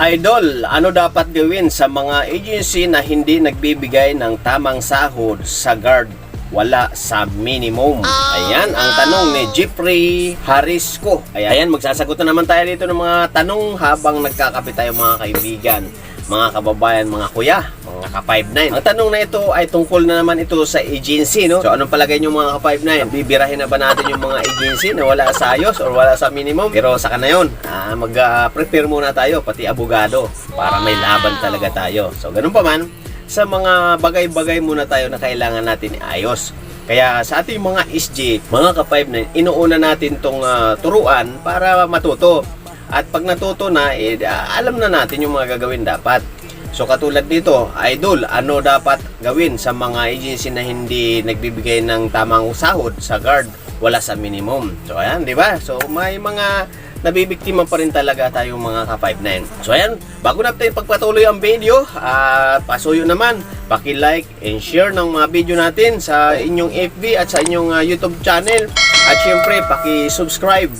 Idol, ano dapat gawin sa mga agency na hindi nagbibigay ng tamang sahod sa guard wala sa minimum? Ayan, ang tanong ni Jeffrey Harisco. Ayan, magsasagot na naman tayo dito ng mga tanong habang nagkakapit tayo mga kaibigan, mga kababayan, mga kuya, mga ka-59. Ang tanong na ito ay tungkol na naman ito sa agency, no? So, anong palagay nyo mga ka-59? Bibirahin na ba natin yung mga agency na wala sa ayos or wala sa minimum? Pero saka na yun, ah, mag-prepare muna tayo, pati abogado, para may laban talaga tayo. So, ganun pa man, sa mga bagay-bagay muna tayo na kailangan natin iayos. Kaya sa ating mga SG, mga ka-59, inuuna natin tong ah, turuan para matuto. At pag natuto na, eh, alam na natin yung mga gagawin dapat. So katulad dito, idol, ano dapat gawin sa mga agency na hindi nagbibigay ng tamang sahod sa guard, wala sa minimum. So ayan, di ba? So may mga nabibiktima pa rin talaga tayong mga ka-59. So ayan, bago natin pagpatuloy ang video, at pasuyo naman, paki-like and share ng mga video natin sa inyong FB at sa inyong ah, YouTube channel. At syempre, paki-subscribe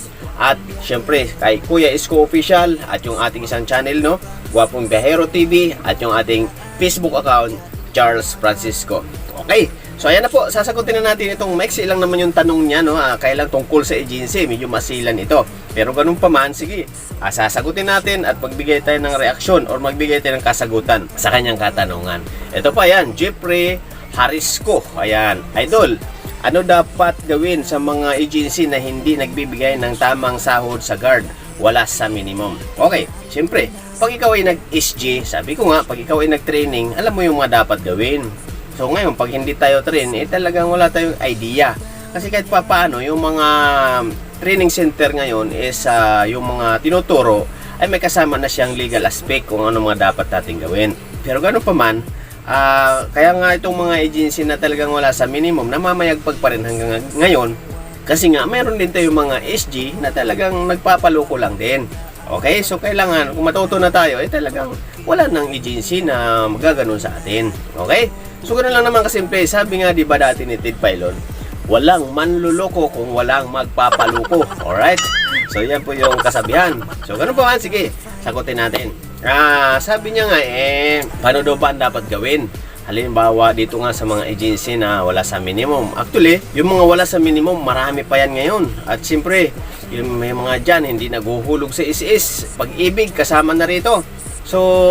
at syempre, kay Kuya Isko Official at yung ating isang channel, no? Guwapong Biyahero TV at yung ating Facebook account, Charles Francisco. Okay, so ayan na po, sasagutin na natin itong maiksi lang naman yung tanong niya, no? Ah, kailang tungkol sa agency, medyo masilan ito. Pero ganun pa man, sige, ah, sasagutin natin at magbigay tayo ng reaksyon or magbigay tayo ng kasagutan sa kanyang katanungan. Ito pa yan, Jeffrey Harisco. Ayan, idol, ano dapat gawin sa mga agency na hindi nagbibigay ng tamang sahod sa guard? Wala sa minimum. Okay, siyempre, pag ikaw ay nag-SG, sabi ko nga, pag ikaw ay nag-training, alam mo yung mga dapat gawin. So ngayon, pag hindi tayo train, eh talagang wala tayong idea. Kasi kahit pa paano, yung mga training center ngayon is ah, yung mga tinuturo ay may kasama na siyang legal aspect kung ano mga dapat natin gawin. Pero ganun pa man, Ah, kaya nga itong mga agency na talagang wala sa minimum, namamayagpag pa rin hanggang ngayon. Kasi nga, meron din tayong mga SG na talagang nagpapaloko lang din. Okay, so kailangan, kung matuto na tayo, eh talagang wala nang agency na magaganon sa atin. Okay? So ganoon lang naman kasimple. Sabi nga di ba dati ni Ted Pilon, walang manluloko kung walang magpapaluko. Alright? So yan po yung kasabihan. So ganun pa man, sige, sagutin natin. Ah, sabi niya nga eh, paano daw ba ang dapat gawin? Halimbawa dito nga sa mga agency na wala sa minimum. Actually, yung mga wala sa minimum, marami pa yan ngayon. At siyempre, yung may mga dyan, hindi naguhulog sa is-is. Pag-ibig, kasama na rito. So,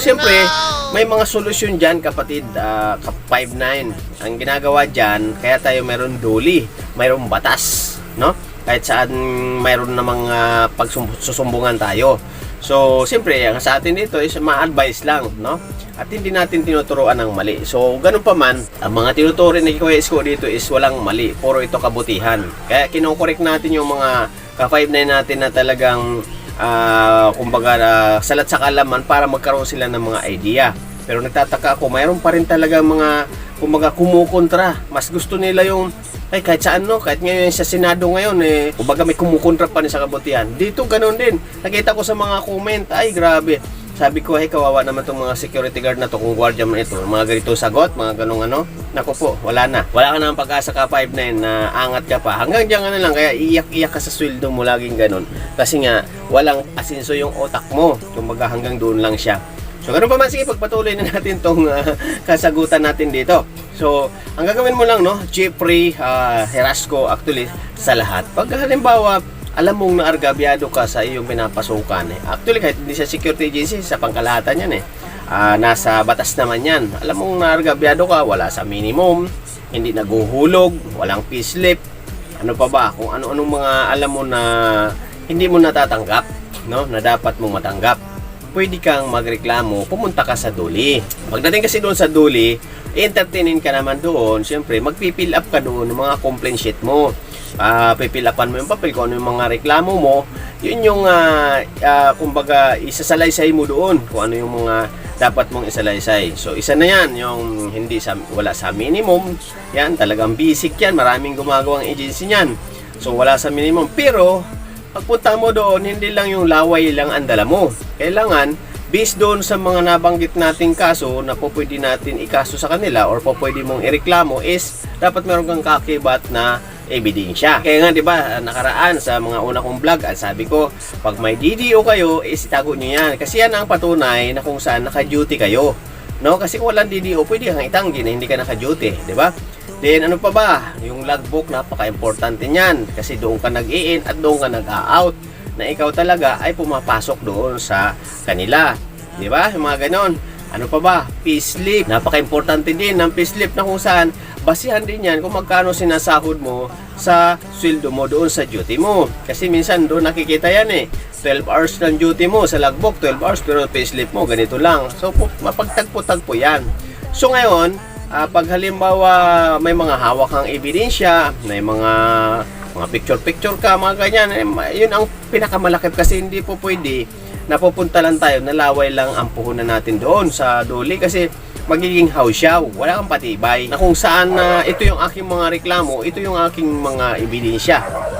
siyempre, may mga solusyon dyan kapatid, ah, kap 5-9. Ang ginagawa dyan, kaya tayo meron duli, mayroong batas, no? Kahit saan mayroon namang uh, pagsusumbungan tayo. So, siyempre, ang sa atin dito is ma-advise lang, no? At hindi natin tinuturuan ng mali. So, ganun pa man, ang mga tinuturo ni Kuya Isko dito is walang mali. Puro ito kabutihan. Kaya kinokorek natin yung mga ka-59 natin na talagang ah, kumbaga uh, salat sa kalaman para magkaroon sila ng mga idea. Pero nagtataka ako, mayroon pa rin talaga mga kumbaga kumukontra. Mas gusto nila yung ay kahit saan no, kahit ngayon sa Senado ngayon eh, kumbaga may kumukontra pa rin sa kabutihan. Dito ganun din. Nakita ko sa mga comment, ay grabe. Sabi ko, ay kawawa naman itong mga security guard na to kung guardia man ito. Mga ganito sagot, mga ganong ano. Naku po, wala na. Wala ka na pag-asa ka 5'9 na angat ka pa. Hanggang diyan ka na lang, kaya iyak-iyak ka sa sweldo mo laging ganon. Kasi nga, walang asinso yung otak mo. Kumbaga hanggang doon lang siya. So, ganun pa man, sige, pagpatuloy na natin tong ah, kasagutan natin dito. So, ang gagawin mo lang, no, Jeffrey uh, Herasco, actually, sa lahat. Pag halimbawa, alam mong naargabyado ka sa iyong pinapasukan, eh. actually, kahit hindi sa security agency, sa pangkalahatan yan, eh. Ah, nasa batas naman yan. Alam mong naargabyado ka, wala sa minimum, hindi naguhulog, walang payslip, ano pa ba, kung ano-anong mga alam mo na hindi mo natatanggap, no, na dapat mong matanggap pwede kang magreklamo, pumunta ka sa duli. Pagdating kasi doon sa duli, entertainin ka naman doon. Siyempre, magpipill up ka doon ng mga complaint sheet mo. Uh, pipill upan mo yung papel kung ano yung mga reklamo mo. Yun yung, uh, uh, kumbaga, isasalaysay mo doon kung ano yung mga dapat mong isalaysay. So, isa na yan, yung hindi sa, wala sa minimum. Yan, talagang basic yan. Maraming gumagawang agency niyan. So, wala sa minimum. Pero, pagpunta mo doon, hindi lang yung laway lang ang dala mo. Kailangan, based doon sa mga nabanggit nating kaso na po pwede natin ikaso sa kanila or po pwede mong ireklamo is dapat meron kang kakibat na ebidensya. Kaya nga 'di ba, nakaraan sa mga una kong vlog, ang sabi ko, pag may DDO kayo, is itago niyo 'yan kasi yan ang patunay na kung saan naka-duty kayo. No, kasi kung walang DDO, pwede kang itanggi na hindi ka naka-duty, 'di ba? Then ano pa ba? Yung logbook napaka-importante niyan kasi doon ka nag-in at doon ka nag-out na ikaw talaga ay pumapasok doon sa kanila. 'Di ba? Yung mga ganon. Ano pa ba? Payslip. Napaka-importante din ng payslip na kung saan basihan din yan kung magkano sinasahod mo sa sweldo mo doon sa duty mo. Kasi minsan doon nakikita yan eh. 12 hours ng duty mo sa logbook, 12 hours pero payslip mo ganito lang. So mapagtagpo-tagpo yan. So ngayon, ah, pag halimbawa may mga hawak kang ebidensya, may mga mga picture-picture ka, mga ganyan, eh, yun ang pinakamalakip kasi hindi po pwede napupunta lang tayo, nalaway lang ang puhunan natin doon sa duli kasi magiging hausyaw, wala kang patibay na kung saan na ito yung aking mga reklamo, ito yung aking mga ebidensya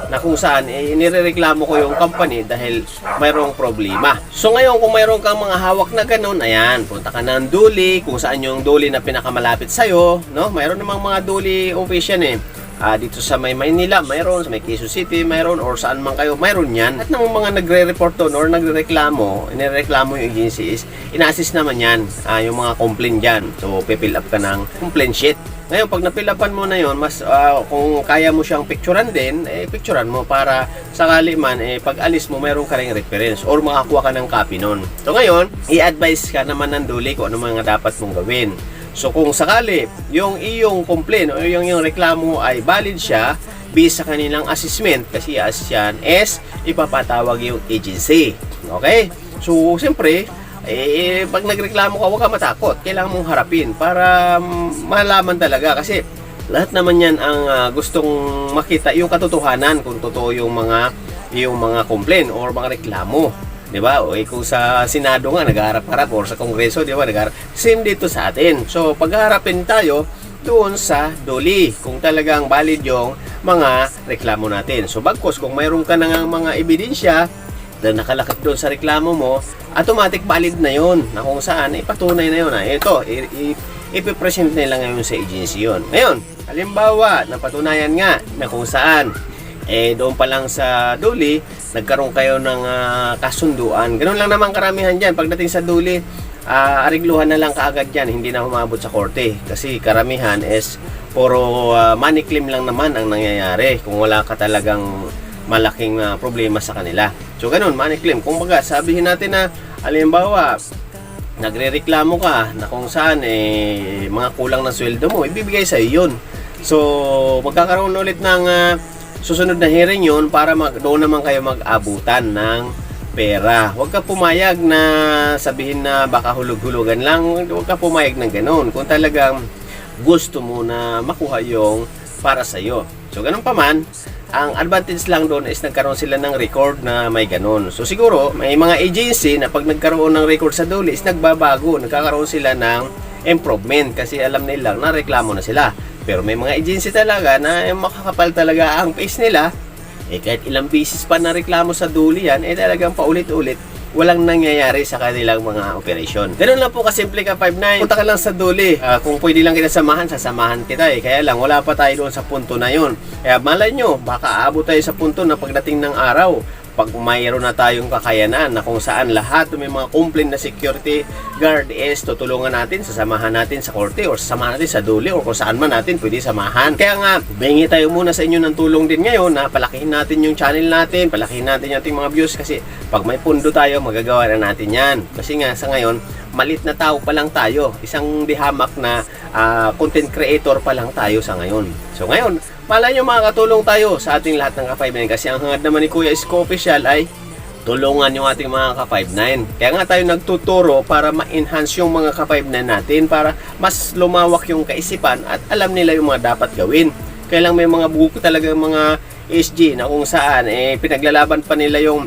na kung saan eh, nirereklamo ko yung company dahil mayroong problema. So ngayon kung mayroon kang mga hawak na ganun, ayan, punta ka ng duli, kung saan yung duli na pinakamalapit sa'yo, no? Mayroon namang mga duli official eh. Ah, dito sa may Maynila, mayroon, sa may Quezon City, mayroon, or saan man kayo, mayroon yan. At ng mga nagre-report doon or nagre-reklamo, inireklamo yung agency is, ina-assist naman yan, ah, yung mga complaint dyan. So, pipill up ka ng complaint sheet. Ngayon, pag napilapan mo na yon, mas ah, kung kaya mo siyang picturean din, eh picturean mo para sakali man eh pag alis mo meron ka ring reference or makakuha ka ng copy nun. So ngayon, i-advise ka naman ng duli kung ano mga dapat mong gawin. So kung sakali yung iyong complaint o yung iyong reklamo ay valid siya based sa kanilang assessment kasi as yan is ipapatawag yung agency. Okay? So siyempre, eh, pag nagreklamo ka, huwag ka matakot. Kailangan mong harapin para mm, malaman talaga kasi lahat naman yan ang ah, gustong makita yung katotohanan kung totoo yung mga yung mga complaint or mga reklamo. 'Di ba? O eh, kung sa Senado nga nagharap-harap or sa Kongreso, 'di ba? Nagharap. Same dito sa atin. So, pagharapin tayo doon sa doli kung talagang valid yung mga reklamo natin. So, bagkos kung mayroon ka na nga mga ebidensya na nakalakip doon sa reklamo mo, automatic valid na yon na kung saan ipatunay na yon na ito, i- i- ipipresent nila ngayon sa agency yon. Ngayon, halimbawa, napatunayan nga na kung saan eh doon pa lang sa Duli, nagkaroon kayo ng ah, kasunduan. Ganun lang naman karamihan dyan. Pagdating sa Duli, ah, arigluhan na lang kaagad yan. Hindi na humabot sa korte. Kasi karamihan is puro ah, money claim lang naman ang nangyayari kung wala ka talagang malaking ah, problema sa kanila. So ganun, money claim. Kung baga, sabihin natin na, halimbawa, nagrereklamo ka na kung saan eh, mga kulang ng sweldo mo, ibibigay sa iyo yun. So, magkakaroon ulit ng ah, susunod na hearing yun para mag, doon naman kayo mag-abutan ng pera. Huwag ka pumayag na sabihin na baka hulug-hulugan lang. Huwag ka pumayag ng ganun. Kung talagang gusto mo na makuha yung para sa iyo. So, ganun pa man, ang advantage lang doon is nagkaroon sila ng record na may ganun. So, siguro, may mga agency na pag nagkaroon ng record sa duli is nagbabago. Nagkakaroon sila ng improvement kasi alam nila na reklamo na sila. Pero may mga agency talaga na makakapal talaga ang pace nila. Eh kahit ilang beses pa na reklamo sa duli yan, eh talagang paulit-ulit walang nangyayari sa kanilang mga operasyon. Ganun lang po kasimple ka 5'9". Punta ka lang sa duli. Ah, kung pwede lang kita samahan, sasamahan kita eh. Kaya lang, wala pa tayo doon sa punto na yon. Kaya malay nyo, baka aabot tayo sa punto na pagdating ng araw, pag mayroon na tayong kakayanan na kung saan lahat may mga complaint na security guard is tutulungan natin, sasamahan natin sa korte or sasamahan natin sa duli or kung saan man natin pwede samahan. Kaya nga, bengi tayo muna sa inyo ng tulong din ngayon na palakihin natin yung channel natin, palakihin natin yung ating mga views kasi pag may pundo tayo, magagawa na natin yan. Kasi nga sa ngayon, malit na tao pa lang tayo. Isang dihamak na ah, content creator pa lang tayo sa ngayon. So ngayon, malay nyo makakatulong tayo sa ating lahat ng ka-5 kasi ang hangad naman ni Kuya Isko ay tulungan yung ating mga ka-5'9". Kaya nga tayo nagtuturo para ma-enhance yung mga ka-5'9 natin para mas lumawak yung kaisipan at alam nila yung mga dapat gawin. Kaya lang may mga buko talaga mga SG na kung saan eh pinaglalaban pa nila yung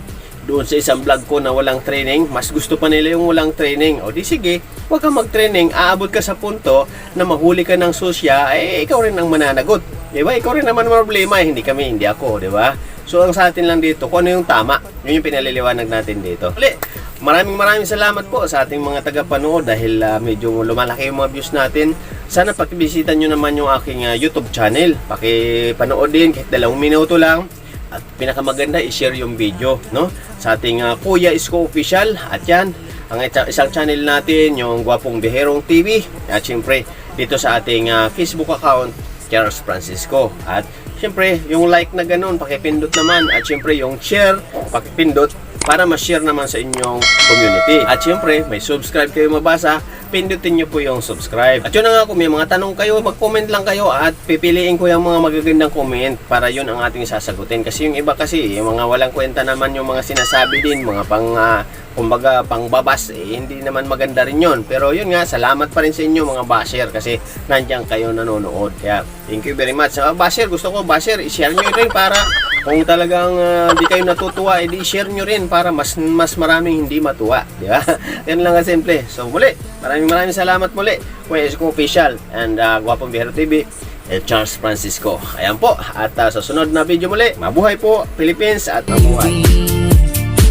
doon sa isang vlog ko na walang training, mas gusto pa nila yung walang training. O di sige, huwag kang mag-training, aabot ka sa punto na mahuli ka ng susya, eh ikaw rin ang mananagot. Di ba? Ikaw rin naman problema, eh, hindi kami, hindi ako, di ba? So ang sa atin lang dito, kung ano yung tama, yun yung pinaliliwanag natin dito. Uli, maraming maraming salamat po sa ating mga tagapanood dahil ah, medyo lumalaki yung mga views natin. sana pakibisita nyo naman yung aking ah, YouTube channel. Pakipanood din kahit dalawang minuto lang. At pinakamaganda, i-share yung video, no? Sa ating ah, Kuya Isko Official. At yan, ang isa- isang channel natin, yung Gwapong Biherong TV. At syempre, dito sa ating ah, Facebook account, Charles Francisco. At syempre, yung like na ganun, pakipindot naman. At syempre, yung share, pakipindot para ma-share naman sa inyong community. At syempre, may subscribe kayo mabasa, pindutin nyo po yung subscribe. At yun na nga, kung may mga tanong kayo, mag-comment lang kayo at pipiliin ko yung mga magagandang comment para yun ang ating sasagutin. Kasi yung iba kasi, yung mga walang kwenta naman yung mga sinasabi din, mga pang, ah, kumbaga, pang babas, eh, hindi naman maganda rin yun. Pero yun nga, salamat pa rin sa inyo mga basher kasi nandiyan kayo nanonood. Kaya, thank you very much. Sa basher, gusto ko basher, i-share nyo rin para kung talagang uh, kayo natutuwa, edi share nyo rin para mas mas maraming hindi matuwa, di ba? Yan lang kasimple. So muli, maraming maraming salamat muli. Kuya Isko Official and ah, uh, Guwapong Bihero TV eh, Charles Francisco. Ayan po. At uh, sa sunod na video muli, mabuhay po Philippines at mabuhay.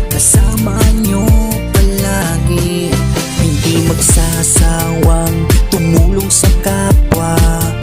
Kasama nyo palagi, hindi magsasawang tumulong sa kapwa.